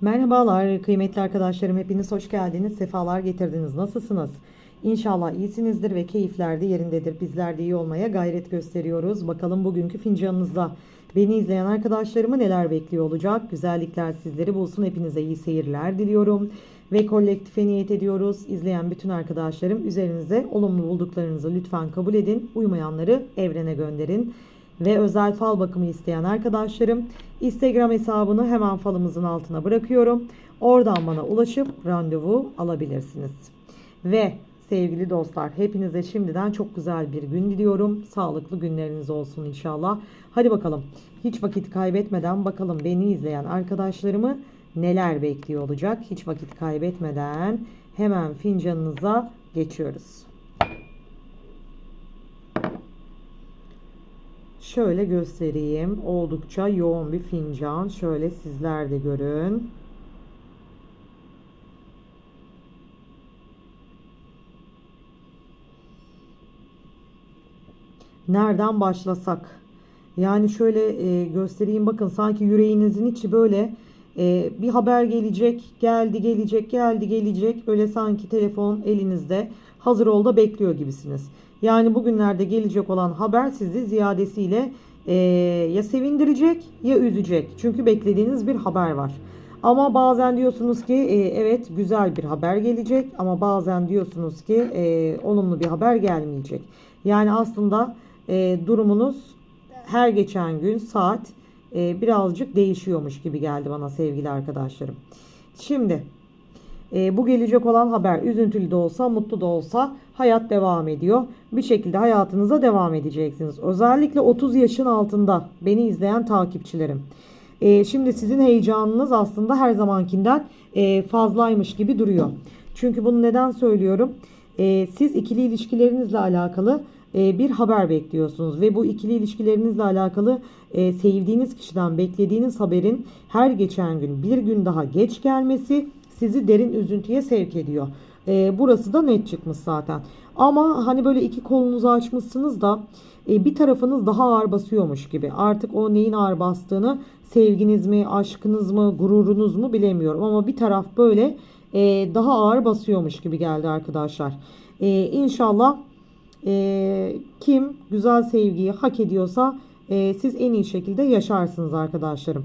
Merhabalar kıymetli arkadaşlarım hepiniz hoş geldiniz sefalar getirdiniz. Nasılsınız? İnşallah iyisinizdir ve keyifler de yerindedir. Bizler de iyi olmaya gayret gösteriyoruz. Bakalım bugünkü fincanınızda beni izleyen arkadaşlarımı neler bekliyor olacak? Güzellikler sizleri bulsun. Hepinize iyi seyirler diliyorum ve kolektife niyet ediyoruz. İzleyen bütün arkadaşlarım üzerinize olumlu bulduklarınızı lütfen kabul edin. Uymayanları evrene gönderin ve özel fal bakımı isteyen arkadaşlarım Instagram hesabını hemen falımızın altına bırakıyorum. Oradan bana ulaşıp randevu alabilirsiniz. Ve sevgili dostlar hepinize şimdiden çok güzel bir gün diliyorum. Sağlıklı günleriniz olsun inşallah. Hadi bakalım hiç vakit kaybetmeden bakalım beni izleyen arkadaşlarımı neler bekliyor olacak. Hiç vakit kaybetmeden hemen fincanınıza geçiyoruz. Şöyle göstereyim. Oldukça yoğun bir fincan. Şöyle sizler de görün. Nereden başlasak? Yani şöyle e, göstereyim bakın sanki yüreğinizin içi böyle e, bir haber gelecek, geldi gelecek, geldi gelecek. Böyle sanki telefon elinizde hazır ol da bekliyor gibisiniz. Yani bugünlerde gelecek olan haber sizi ziyadesiyle e, ya sevindirecek ya üzecek. Çünkü beklediğiniz bir haber var. Ama bazen diyorsunuz ki e, evet güzel bir haber gelecek ama bazen diyorsunuz ki e, olumlu bir haber gelmeyecek. Yani aslında e, durumunuz her geçen gün saat e, birazcık değişiyormuş gibi geldi bana sevgili arkadaşlarım. Şimdi e, bu gelecek olan haber üzüntülü de olsa mutlu da olsa hayat devam ediyor. Bir şekilde hayatınıza devam edeceksiniz. Özellikle 30 yaşın altında beni izleyen takipçilerim. E, şimdi sizin heyecanınız aslında her zamankinden e, fazlaymış gibi duruyor. Çünkü bunu neden söylüyorum? E, siz ikili ilişkilerinizle alakalı bir haber bekliyorsunuz ve bu ikili ilişkilerinizle alakalı e, sevdiğiniz kişiden beklediğiniz haberin her geçen gün bir gün daha geç gelmesi sizi derin üzüntüye sevk ediyor. E, burası da net çıkmış zaten. Ama hani böyle iki kolunuzu açmışsınız da e, bir tarafınız daha ağır basıyormuş gibi. Artık o neyin ağır bastığını sevginiz mi, aşkınız mı, gururunuz mu bilemiyorum. Ama bir taraf böyle e, daha ağır basıyormuş gibi geldi arkadaşlar. E, inşallah e, kim güzel sevgiyi hak ediyorsa e, siz en iyi şekilde yaşarsınız arkadaşlarım.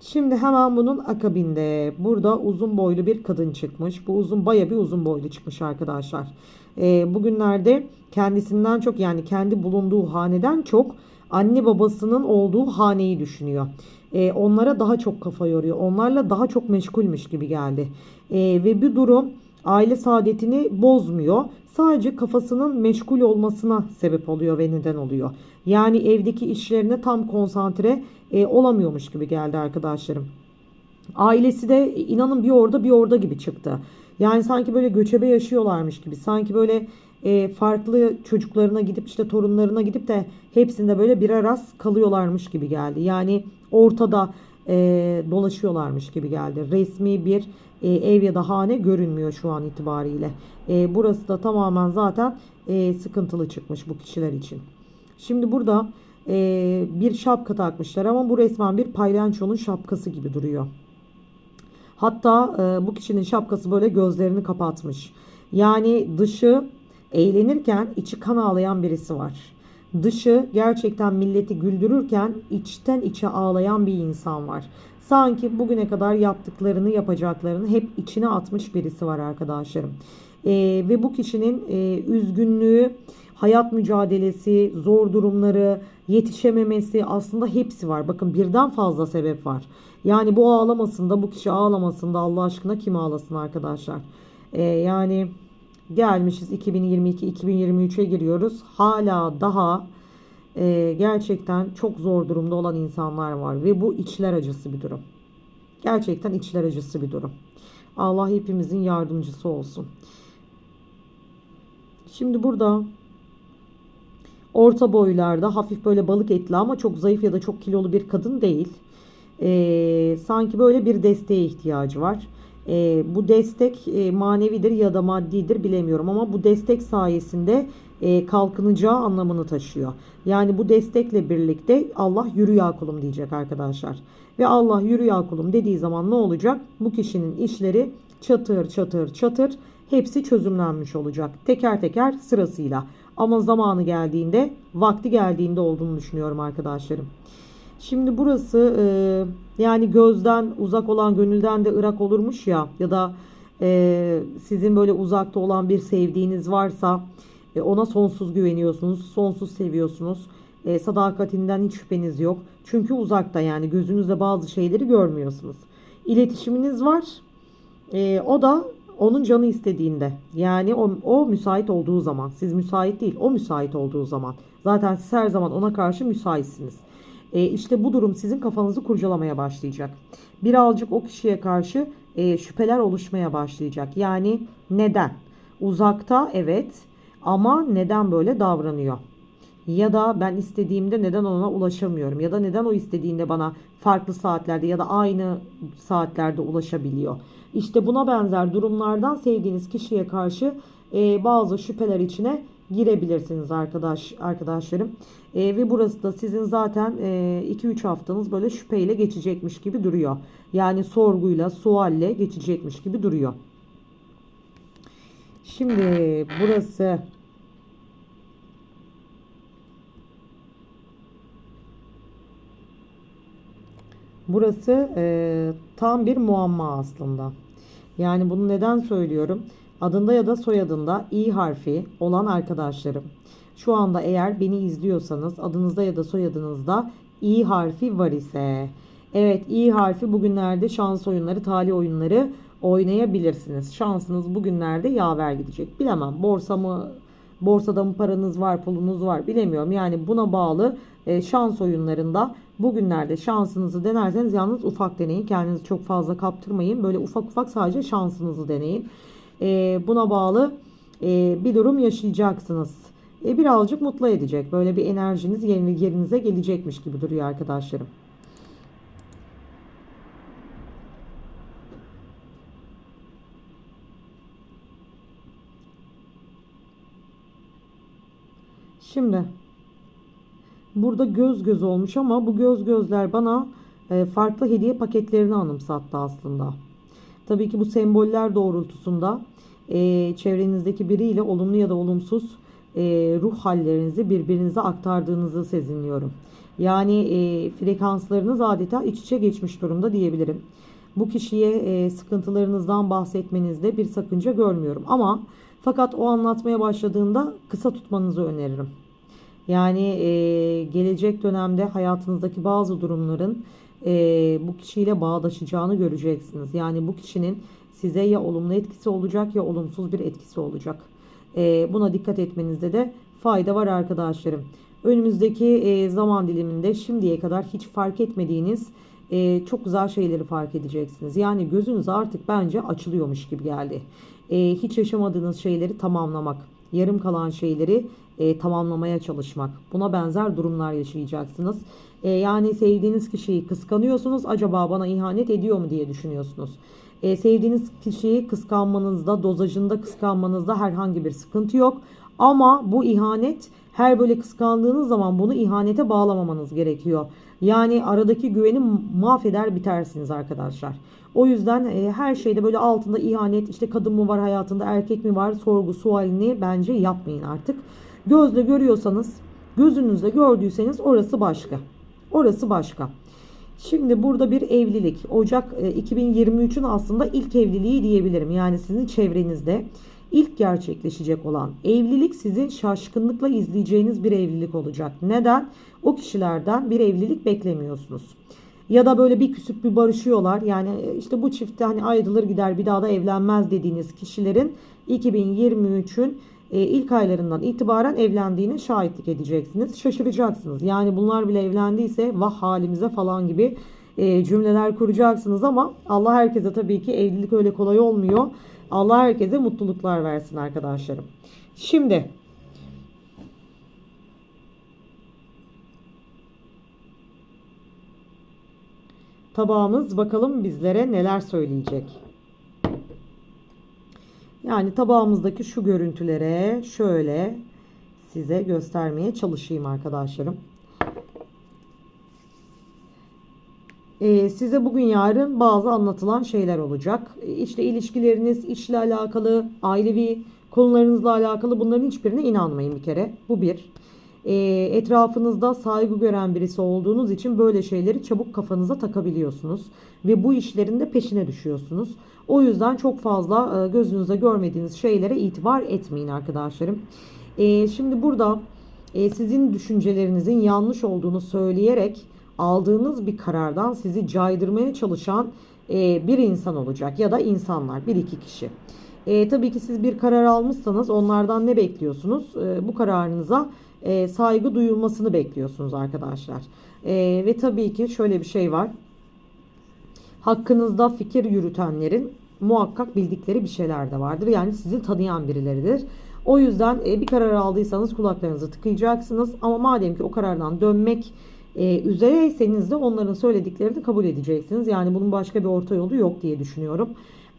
Şimdi hemen bunun akabinde burada uzun boylu bir kadın çıkmış. Bu uzun baya bir uzun boylu çıkmış arkadaşlar. E, bugünlerde kendisinden çok yani kendi bulunduğu haneden çok anne babasının olduğu haneyi düşünüyor. E, onlara daha çok kafa yoruyor. Onlarla daha çok meşgulmüş gibi geldi. E, ve bir durum aile saadetini bozmuyor. Sadece kafasının meşgul olmasına sebep oluyor ve neden oluyor. Yani evdeki işlerine tam konsantre e, olamıyormuş gibi geldi arkadaşlarım. Ailesi de inanın bir orada bir orada gibi çıktı. Yani sanki böyle göçebe yaşıyorlarmış gibi. Sanki böyle e, farklı çocuklarına gidip işte torunlarına gidip de hepsinde böyle bir aras kalıyorlarmış gibi geldi. Yani ortada e, dolaşıyorlarmış gibi geldi. Resmi bir e, ev ya da hane görünmüyor şu an itibariyle. E, burası da tamamen zaten e, sıkıntılı çıkmış bu kişiler için. Şimdi burada e, bir şapka takmışlar ama bu resmen bir paylançonun şapkası gibi duruyor. Hatta e, bu kişinin şapkası böyle gözlerini kapatmış. Yani dışı eğlenirken içi kan ağlayan birisi var. Dışı gerçekten milleti güldürürken içten içe ağlayan bir insan var. Sanki bugüne kadar yaptıklarını yapacaklarını hep içine atmış birisi var arkadaşlarım. E, ve bu kişinin e, üzgünlüğü, hayat mücadelesi, zor durumları, yetişememesi aslında hepsi var. Bakın birden fazla sebep var. Yani bu ağlamasında, bu kişi ağlamasında Allah aşkına kim ağlasın arkadaşlar? E, yani gelmişiz 2022-2023'e giriyoruz. Hala daha e, gerçekten çok zor durumda olan insanlar var ve bu içler acısı bir durum. Gerçekten içler acısı bir durum. Allah hepimizin yardımcısı olsun. Şimdi burada orta boylarda hafif böyle balık etli ama çok zayıf ya da çok kilolu bir kadın değil. Ee, sanki böyle bir desteğe ihtiyacı var. E, bu destek e, manevidir ya da maddidir bilemiyorum ama bu destek sayesinde e, kalkınacağı anlamını taşıyor. Yani bu destekle birlikte Allah yürü ya kulum diyecek arkadaşlar. Ve Allah yürü ya kulum dediği zaman ne olacak? Bu kişinin işleri çatır çatır çatır hepsi çözümlenmiş olacak. Teker teker sırasıyla. Ama zamanı geldiğinde, vakti geldiğinde olduğunu düşünüyorum arkadaşlarım. Şimdi burası e, yani gözden uzak olan gönülden de ırak olurmuş ya ya da e, sizin böyle uzakta olan bir sevdiğiniz varsa e, ona sonsuz güveniyorsunuz, sonsuz seviyorsunuz. E, sadakatinden hiç şüpheniz yok. Çünkü uzakta yani gözünüzle bazı şeyleri görmüyorsunuz. İletişiminiz var. E, o da onun canı istediğinde. Yani o, o müsait olduğu zaman. Siz müsait değil, o müsait olduğu zaman. Zaten siz her zaman ona karşı müsaitsiniz. E, işte bu durum sizin kafanızı kurcalamaya başlayacak. Birazcık o kişiye karşı e, şüpheler oluşmaya başlayacak. Yani neden? Uzakta evet ama neden böyle davranıyor? Ya da ben istediğimde neden ona ulaşamıyorum? Ya da neden o istediğinde bana farklı saatlerde ya da aynı saatlerde ulaşabiliyor? İşte buna benzer durumlardan sevdiğiniz kişiye karşı e, bazı şüpheler içine girebilirsiniz arkadaş arkadaşlarım. E, ve burası da sizin zaten 2-3 haftanız böyle şüpheyle geçecekmiş gibi duruyor. Yani sorguyla, sualle geçecekmiş gibi duruyor. Şimdi burası Burası e, tam bir muamma aslında. Yani bunu neden söylüyorum? Adında ya da soyadında i harfi olan arkadaşlarım. Şu anda eğer beni izliyorsanız adınızda ya da soyadınızda i harfi var ise. Evet i harfi bugünlerde şans oyunları, tali oyunları oynayabilirsiniz. Şansınız bugünlerde yaver gidecek. Bilemem borsa mı borsada mı paranız var, pulunuz var bilemiyorum. Yani buna bağlı e, şans oyunlarında bugünlerde şansınızı denerseniz yalnız ufak deneyin. Kendinizi çok fazla kaptırmayın. Böyle ufak ufak sadece şansınızı deneyin. E, buna bağlı e, bir durum yaşayacaksınız. E, birazcık mutlu edecek. Böyle bir enerjiniz yerinize gelecekmiş gibi duruyor arkadaşlarım. Şimdi burada göz göz olmuş ama bu göz gözler bana e, farklı hediye paketlerini anımsattı aslında. Tabii ki bu semboller doğrultusunda e, çevrenizdeki biriyle olumlu ya da olumsuz e, ruh hallerinizi birbirinize aktardığınızı sezinliyorum. Yani e, frekanslarınız adeta iç içe geçmiş durumda diyebilirim. Bu kişiye e, sıkıntılarınızdan bahsetmenizde bir sakınca görmüyorum. Ama fakat o anlatmaya başladığında kısa tutmanızı öneririm. Yani e, gelecek dönemde hayatınızdaki bazı durumların e, bu kişiyle bağdaşacağını göreceksiniz. Yani bu kişinin size ya olumlu etkisi olacak ya olumsuz bir etkisi olacak. E, buna dikkat etmenizde de fayda var arkadaşlarım. Önümüzdeki e, zaman diliminde şimdiye kadar hiç fark etmediğiniz e, çok güzel şeyleri fark edeceksiniz. Yani gözünüz artık bence açılıyormuş gibi geldi. E, hiç yaşamadığınız şeyleri tamamlamak, yarım kalan şeyleri e, tamamlamaya çalışmak. Buna benzer durumlar yaşayacaksınız. E, yani sevdiğiniz kişiyi kıskanıyorsunuz. Acaba bana ihanet ediyor mu diye düşünüyorsunuz. E, sevdiğiniz kişiyi kıskanmanızda, dozajında kıskanmanızda herhangi bir sıkıntı yok. Ama bu ihanet her böyle kıskandığınız zaman bunu ihanete bağlamamanız gerekiyor. Yani aradaki güveni mahveder bitersiniz arkadaşlar. O yüzden e, her şeyde böyle altında ihanet işte kadın mı var hayatında erkek mi var sorgu sualini bence yapmayın artık. Gözle görüyorsanız gözünüzle gördüyseniz orası başka. Orası başka. Şimdi burada bir evlilik. Ocak 2023'ün aslında ilk evliliği diyebilirim. Yani sizin çevrenizde ilk gerçekleşecek olan evlilik sizin şaşkınlıkla izleyeceğiniz bir evlilik olacak. Neden? O kişilerden bir evlilik beklemiyorsunuz. Ya da böyle bir küsüp bir barışıyorlar. Yani işte bu çifte hani ayrılır gider bir daha da evlenmez dediğiniz kişilerin 2023'ün e, ilk aylarından itibaren evlendiğine şahitlik edeceksiniz. Şaşıracaksınız. Yani bunlar bile evlendiyse vah halimize falan gibi e, cümleler kuracaksınız ama Allah herkese tabii ki evlilik öyle kolay olmuyor. Allah herkese mutluluklar versin arkadaşlarım. Şimdi tabağımız bakalım bizlere neler söyleyecek. Yani tabağımızdaki şu görüntülere şöyle size göstermeye çalışayım arkadaşlarım. Ee, size bugün yarın bazı anlatılan şeyler olacak. Ee, İşte ilişkileriniz, işle alakalı, ailevi konularınızla alakalı bunların hiçbirine inanmayın bir kere. Bu bir. Ee, etrafınızda saygı gören birisi olduğunuz için böyle şeyleri çabuk kafanıza takabiliyorsunuz. Ve bu işlerin de peşine düşüyorsunuz. O yüzden çok fazla e, gözünüzde görmediğiniz şeylere itibar etmeyin arkadaşlarım. Ee, şimdi burada e, sizin düşüncelerinizin yanlış olduğunu söyleyerek aldığınız bir karardan sizi caydırmaya çalışan e, bir insan olacak ya da insanlar bir iki kişi. E, tabii ki siz bir karar almışsanız onlardan ne bekliyorsunuz? E, bu kararınıza e, saygı duyulmasını bekliyorsunuz arkadaşlar. E, ve tabii ki şöyle bir şey var. Hakkınızda fikir yürütenlerin muhakkak bildikleri bir şeyler de vardır. Yani sizi tanıyan birileridir. O yüzden e, bir karar aldıysanız kulaklarınızı tıkayacaksınız. Ama madem ki o karardan dönmek e, üzereyseniz de onların söylediklerini kabul edeceksiniz. Yani bunun başka bir orta yolu yok diye düşünüyorum.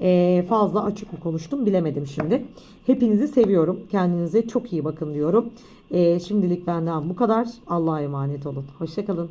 E, fazla açık mı konuştum bilemedim şimdi. Hepinizi seviyorum. Kendinize çok iyi bakın diyorum. E, şimdilik benden bu kadar. Allah'a emanet olun. Hoşçakalın.